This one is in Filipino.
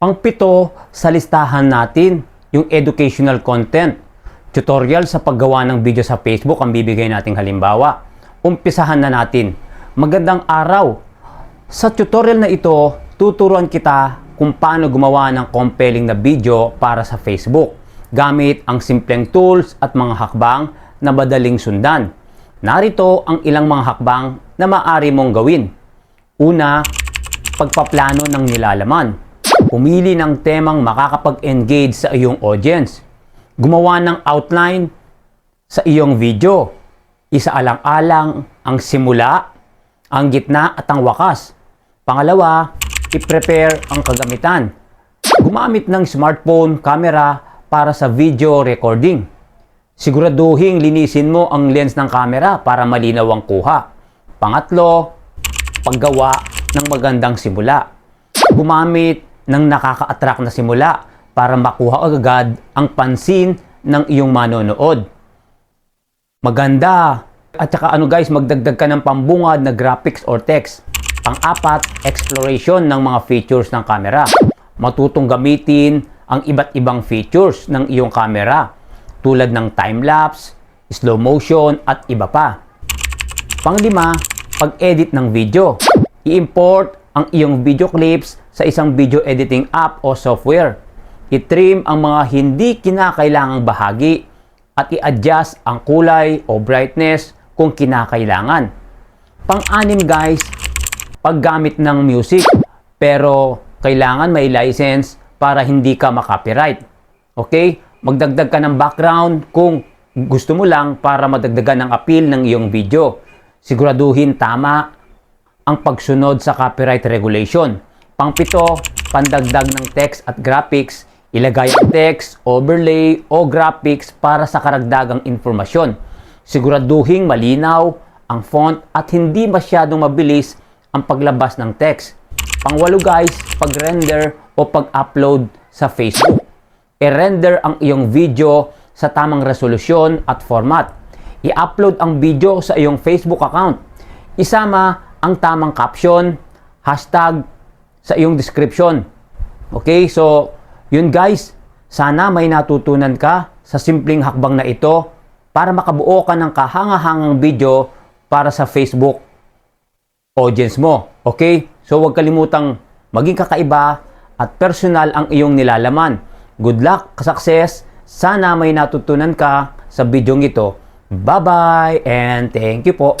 Pangpito sa listahan natin, yung educational content. Tutorial sa paggawa ng video sa Facebook ang bibigay nating halimbawa. Umpisahan na natin. Magandang araw. Sa tutorial na ito, tuturuan kita kung paano gumawa ng compelling na video para sa Facebook gamit ang simpleng tools at mga hakbang na madaling sundan. Narito ang ilang mga hakbang na maaari mong gawin. Una, pagpaplano ng nilalaman. Pumili ng temang makakapag-engage sa iyong audience. Gumawa ng outline sa iyong video. Isaalang-alang ang simula, ang gitna at ang wakas. Pangalawa, i-prepare ang kagamitan. Gumamit ng smartphone camera para sa video recording. Siguraduhin linisin mo ang lens ng camera para malinaw ang kuha. Pangatlo, paggawa ng magandang simula. Gumamit ng nakaka-attract na simula para makuha agad ang pansin ng iyong manonood. Maganda. At saka ano guys, magdagdag ka ng pambungad na graphics or text. Pang-apat, exploration ng mga features ng camera. Matutong gamitin ang iba't ibang features ng iyong camera tulad ng time-lapse, slow motion at iba pa. Panglima, pag-edit ng video. I-import ang iyong video clips sa isang video editing app o software. I-trim ang mga hindi kinakailangang bahagi at i-adjust ang kulay o brightness kung kinakailangan. Pang-anim guys, paggamit ng music pero kailangan may license para hindi ka makopyright. Okay? Magdagdag ka ng background kung gusto mo lang para madagdagan ng appeal ng iyong video. Siguraduhin tama ang pagsunod sa copyright regulation. Pangpito, pandagdag ng text at graphics. Ilagay ang text, overlay o graphics para sa karagdagang informasyon. Siguraduhin malinaw ang font at hindi masyadong mabilis ang paglabas ng text. Pangwalo guys, pag-render o pag-upload sa Facebook. I-render ang iyong video sa tamang resolusyon at format. I-upload ang video sa iyong Facebook account. Isama ang tamang caption, hashtag sa iyong description. Okay, so yun guys, sana may natutunan ka sa simpleng hakbang na ito para makabuo ka ng kahangahangang video para sa Facebook audience mo. Okay? So huwag kalimutang maging kakaiba at personal ang iyong nilalaman. Good luck, success. Sana may natutunan ka sa bidyong ito. Bye-bye and thank you po.